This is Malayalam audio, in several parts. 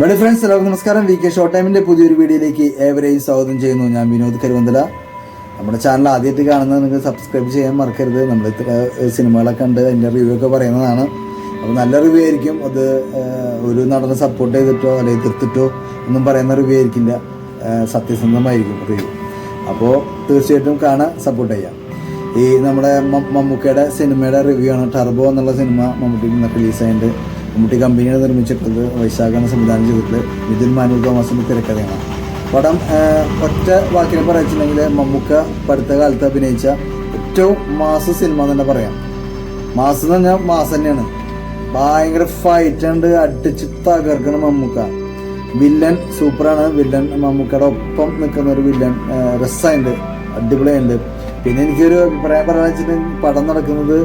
വെടി ഫ്രണ്ട്സ് എല്ലാവർക്കും നമസ്കാരം. വി കെ ഷോർട്ട് ടൈമിന്റെ പുതിയൊരു വീഡിയോയിലേക്ക് ഏവരെയും സ്വാഗതം ചെയ്യുന്നു. ഞാൻ വിനോദ് കരുവന്തല. നമ്മുടെ ചാനൽ ആദ്യമായിട്ട് കാണുന്നത് നിങ്ങൾക്ക് സബ്സ്ക്രൈബ് ചെയ്യാൻ മറക്കരുത്. നമ്മൾ സിനിമകളൊക്കെ ഉണ്ട്. അതിന്റെ റിവ്യൂ ഒക്കെ പറയുന്നതാണ്. അപ്പോൾ നല്ല റിവ്യൂ ആയിരിക്കും. അത് ഒരു നടനെ സപ്പോർട്ട് ചെയ്തിട്ടോ അല്ലെങ്കിൽ എതിർത്തിട്ടോ ഒന്നും പറയുന്ന റിവ്യൂ ആയിരിക്കില്ല. സത്യസന്ധമായിരിക്കും റിവ്യൂ അപ്പോൾ തീർച്ചയായിട്ടും കാണാൻ സപ്പോർട്ട് ചെയ്യാം. ഈ നമ്മുടെ മമ്മൂക്കയുടെ സിനിമയുടെ റിവ്യൂ ആണ് ടർബോ എന്നുള്ള സിനിമ മമ്മൂട്ടി റിലീസായിട്ട് മമ്മൂട്ടി കമ്പനിയാണ് നിർമ്മിച്ചിട്ടുള്ളത്. വൈശാഖാണ് സംവിധാനം ചെയ്തിട്ടുള്ളത്. മിഥുൻ മാനു തോമസിന്റെ തിരക്കഥയാണ്. പടം ഒറ്റ വാക്കിനെ പറയുകയാണെന്നുണ്ടെങ്കിൽ മമ്മൂക്ക പഠിത്ത കാലത്ത് അഭിനയിച്ച ഏറ്റവും മാസ സിനിമ എന്ന് തന്നെ പറയാം. മാസം എന്ന് പറഞ്ഞാൽ മാസം തന്നെയാണ്. ഭയങ്കര ഫൈറ്റ് ഉണ്ട് അടിച്ച് തകർക്കണം മമ്മൂക്ക. വില്ലൻ സൂപ്പറാണ്. വില്ലൻ മമ്മൂക്കയുടെ ഒപ്പം നിൽക്കുന്ന ഒരു വില്ലൻ രസമുണ്ട് അടിപൊളിയുണ്ട്. പിന്നെ എനിക്കൊരു അഭിപ്രായം പറയാൻ വെച്ചിട്ടുണ്ടെങ്കിൽ പടം നടക്കുന്നത്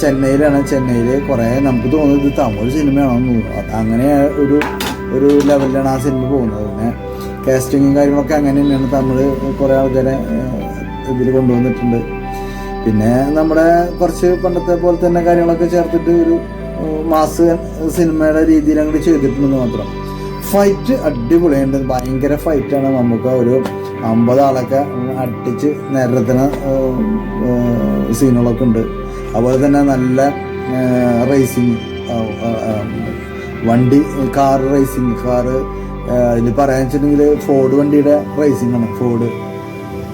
ചെന്നൈയിലാണ്. ചെന്നൈയിൽ കുറേ നമുക്ക് തോന്നുന്നത് ഇത് തമിഴ് സിനിമയാണെന്ന് തോന്നുന്നു. അങ്ങനെ ഒരു ഒരു ലെവലിലാണ് ആ സിനിമ പോകുന്നത്. പിന്നെ കാസ്റ്റിങ്ങും കാര്യങ്ങളൊക്കെ അങ്ങനെ തന്നെയാണ് തമിഴ് കുറേ ആൾക്കാരെ ഇതിൽ കൊണ്ടുവന്നിട്ടുണ്ട്. പിന്നെ നമ്മുടെ കുറച്ച് പണ്ടത്തെ പോലെ തന്നെ കാര്യങ്ങളൊക്കെ ചേർത്തിട്ട് ഒരു മാസ് സിനിമയുടെ രീതിയിൽ അങ്ങോട്ട് ചെയ്തിട്ടുണ്ടെന്ന് മാത്രം. ഫൈറ്റ് അടിപൊളിയുണ്ട് ഭയങ്കര ഫൈറ്റാണ് നമുക്ക് ഒരു അമ്പത് ആളൊക്കെ അടിച്ച് നേരത്തിന് സീനുകളൊക്കെ ഉണ്ട്. അതുപോലെ തന്നെ നല്ല റേസിങ് വണ്ടി കാർ റേസിങ് കാർ ഇതിൽ പറയാൻ വെച്ചിട്ടുണ്ടെങ്കിൽ ഫോർഡ് വണ്ടിയുടെ റേസിംഗ് ആണ്. ഫോർഡ്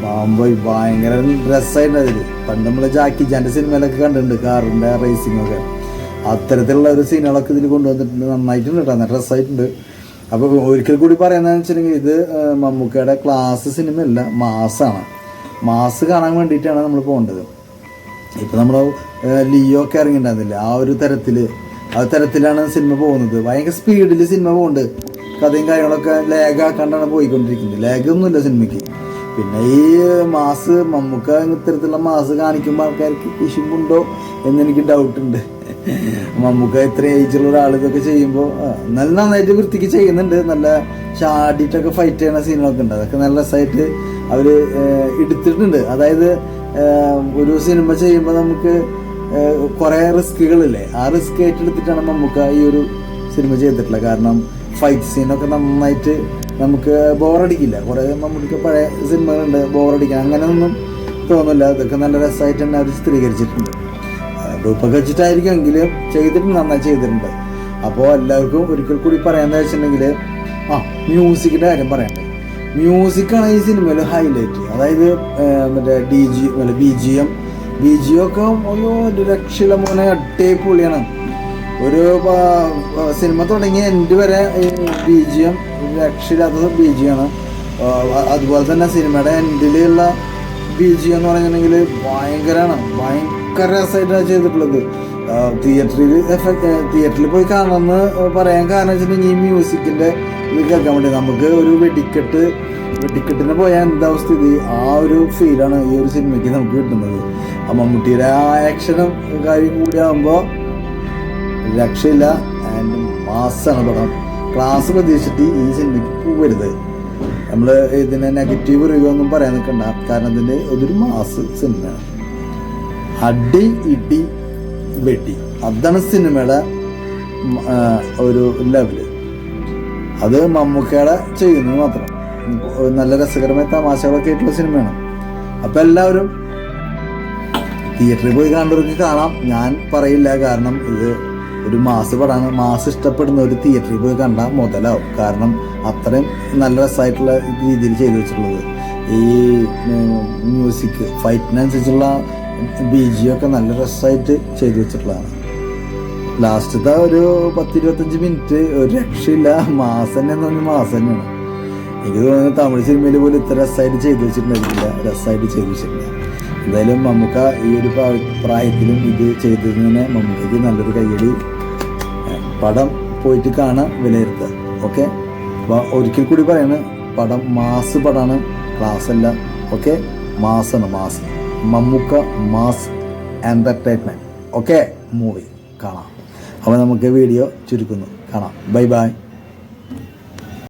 പാമ്പോയ് ഭയങ്കര രസമായിട്ട് അതിൽ പണ്ട് നമ്മൾ ജാക്കി ജാന്റെ സിനിമയിലൊക്കെ കണ്ടിട്ടുണ്ട് കാറിന്റെ റേസിംഗ് ഒക്കെ. അത്തരത്തിലുള്ള ഒരു സീനുകളൊക്കെ ഇതിൽ കൊണ്ടുവന്നിട്ടുണ്ട്. നന്നായിട്ടുണ്ട് കേട്ടോ നല്ല രസമായിട്ടുണ്ട് അപ്പോൾ ഒരിക്കൽ കൂടി പറയുന്നതെന്ന് വെച്ചിട്ടുണ്ടെങ്കിൽ ഇത് മമ്മൂക്കയുടെ ക്ലാസ് സിനിമയല്ല മാസാണ് മാസ് കാണാൻ വേണ്ടിയിട്ടാണ് നമ്മൾ പോകേണ്ടത്. ഇപ്പം നമ്മൾ ലിയോ ഒക്കെ ഇറങ്ങിയിട്ടുണ്ടായിരുന്നില്ല? ആ ഒരു തരത്തിൽ. ആ തരത്തിലാണ് സിനിമ പോകുന്നത്. ഭയങ്കര സ്പീഡിൽ സിനിമ പോകുന്നുണ്ട്. കഥയും കാര്യങ്ങളൊക്കെ ലാഗ് ആക്കാണ്ടാണ് പോയിക്കൊണ്ടിരിക്കുന്നത്. ലാഗ് ഒന്നുമില്ല സിനിമയ്ക്ക്. പിന്നെ ഈ മാസ് മമ്മൂക്ക ഇത്തരത്തിലുള്ള മാസ് കാണിക്കുമ്പോൾ ആൾക്കാർക്ക് വിഷമുണ്ടോ എന്ന് എനിക്ക് ഡൗട്ട് ഉണ്ട്. മമ്മൂക്ക ഇത്ര ഏജുള്ള ഒരാൾ ഇതൊക്കെ ചെയ്യുമ്പോൾ നല്ല നന്നായിട്ട് വൃത്തിക്ക് ചെയ്യുന്നുണ്ട്. നല്ല ചാടിയിട്ടൊക്കെ ഫൈറ്റ് ചെയ്യുന്ന സീനുകളൊക്കെ ഉണ്ട്. അതൊക്കെ നല്ല രസമായിട്ട് അവർ എടുത്തിട്ടുണ്ട്. അതായത് ഒരു സിനിമ ചെയ്യുമ്പോൾ നമുക്ക് കുറേ റിസ്കുകളില്ലേ ആ റിസ്ക് ഏറ്റെടുത്തിട്ടാണ് നമുക്ക് ഈ ഒരു സിനിമ ചെയ്തിട്ടുള്ളത് കാരണം ഫൈറ്റ് സീനൊക്കെ നന്നായിട്ട് നമുക്ക് ബോറടിക്കില്ല കുറേ നമുക്ക് പഴയ സിനിമകളുണ്ട് ബോറടിക്കാൻ അങ്ങനെയൊന്നും തോന്നില്ല അതൊക്കെ നല്ല രസമായിട്ട് തന്നെ അവർ ചിത്രീകരിച്ചിട്ടുണ്ട്. ഡൂപ്പൊക്കെ വെച്ചിട്ടായിരിക്കും എങ്കിലും ചെയ്തിട്ടുണ്ട് നന്നായി ചെയ്തിട്ടുണ്ട്. അപ്പോൾ എല്ലാവർക്കും ഒരിക്കൽ കൂടി പറയാന്ന് വെച്ചിട്ടുണ്ടെങ്കിൽ ആ മ്യൂസിക്കിന്റെ കാര്യം പറയണ്ടേ? മ്യൂസിക്കാണ് ഈ സിനിമയിൽ ഹൈലൈറ്റ് അതായത് മറ്റേ ഡി ജി അല്ലെ ബി ജി എം ബി അയ്യോ ഒരു രക്ഷയില്ല മോനെ അടിപൊളിയാണ്. ഒരു സിനിമ തുടങ്ങിയ എന്റെ വരെ ബി ജി എം രക്ഷയില്ലാത്തത് ബി ജി ആണ് അതുപോലെ തന്നെ സിനിമയുടെ എൻഡിലുള്ള ബി ജി എന്ന് പറഞ്ഞിട്ടുണ്ടെങ്കിൽ ഭയങ്കരമാണ്. ഭയങ്കര രസമായിട്ടാണ് ചെയ്തിട്ടുള്ളത്. തിയേറ്ററിൽ എഫക്ട് തിയേറ്ററിൽ പോയി കാണണമെന്ന് പറയാൻ കാരണം വെച്ചിട്ടുണ്ടെങ്കിൽ ഈ മ്യൂസിക്കിന്റെ ഇത് കേൾക്കാൻ വേണ്ടി നമുക്ക് ഒരു വെടിക്കെട്ട് വെടിക്കെട്ടിന് പോയാൽ എന്താ സ്ഥിതി? ആ ഒരു ഫീലാണ് ഈ ഒരു സിനിമയ്ക്ക് നമുക്ക് കിട്ടുന്നത്. ആ മമ്മൂട്ടിയുടെ ആ ആക്ഷനും കാര്യം കൂടി ആകുമ്പോൾ രക്ഷയില്ല ആൻഡ് മാസാണ് പടം. ക്ലാസ് പ്രതീക്ഷിച്ചിട്ട് ഈ സിനിമയ്ക്ക് പോകരുത് നമ്മൾ ഇതിനെ നെഗറ്റീവ് റിവ്യൂ ഒന്നും പറയാൻ നിൽക്കണ്ട. കാരണം ഇതിന്റെ ഇതൊരു മാസ് സിനിമയാണ് അടി ഇടി വെടി. അതാണ് സിനിമയുടെ ഒരു ലെവൽ അത് മമ്മൂക്കയുടെ ചെയ്യുന്നത് മാത്രം. നല്ല രസകരമായ തമാശകളൊക്കെ ആയിട്ടുള്ള സിനിമയാണ്. അപ്പൊ എല്ലാവരും തിയേറ്ററിൽ പോയി കണ്ടവർക്ക് കാണാം. ഞാൻ പറയില്ല കാരണം ഇത് ഒരു മാസ് പെടാൻ മാസ് ഇഷ്ടപ്പെടുന്ന ഒരു തിയേറ്ററിൽ പോയി കണ്ടാൽ മുതലാവും. കാരണം അത്രയും നല്ല രസമായിട്ടുള്ള രീതിയിൽ ചെയ്തു വെച്ചിട്ടുള്ളത്. ഈ മ്യൂസിക് ഫൈറ്റിനനുസരിച്ചുള്ള ബി ജി ഒക്കെ നല്ല രസമായിട്ട് ചെയ്തു വെച്ചിട്ടുള്ളതാണ്. ലാസ്റ്റത്തെ ഒരു പത്തിരുപത്തഞ്ച് മിനിറ്റ്. ഒരു രക്ഷയില്ല. മാസം എന്ന് പറഞ്ഞ മാസം തന്നെയാണ് എനിക്ക് തോന്നുന്നു തമിഴ് സിനിമയിൽ പോലും ഇത്ര രസമായിട്ട് ചെയ്തു വെച്ചിട്ടുണ്ടായിരുന്നില്ല. രസമായിട്ട് ചെയ്തു വെച്ചിട്ടില്ല. എന്തായാലും മമ്മൂക്ക ഈ ഒരു പ്രായ- പ്രായത്തിലും ഇത് ചെയ്തതിന് മമ്മൂക്കയ്ക്ക് നല്ലൊരു കയ്യടി പടം പോയിട്ട് കാണാൻ വിലയിരുത്തുക. ഓക്കെ? അപ്പോൾ ഒരിക്കൽ കൂടി പറയാണ് പടം മാസ് പടമാണ് ക്ലാസ് അല്ല. ഓക്കെ? മാസാണ് mass. Mammookka mass entertainment okay? Movie കാണാം. അപ്പോൾ നമുക്ക് വീഡിയോ ചുരുക്കുന്നു. കാണാം. Bye bye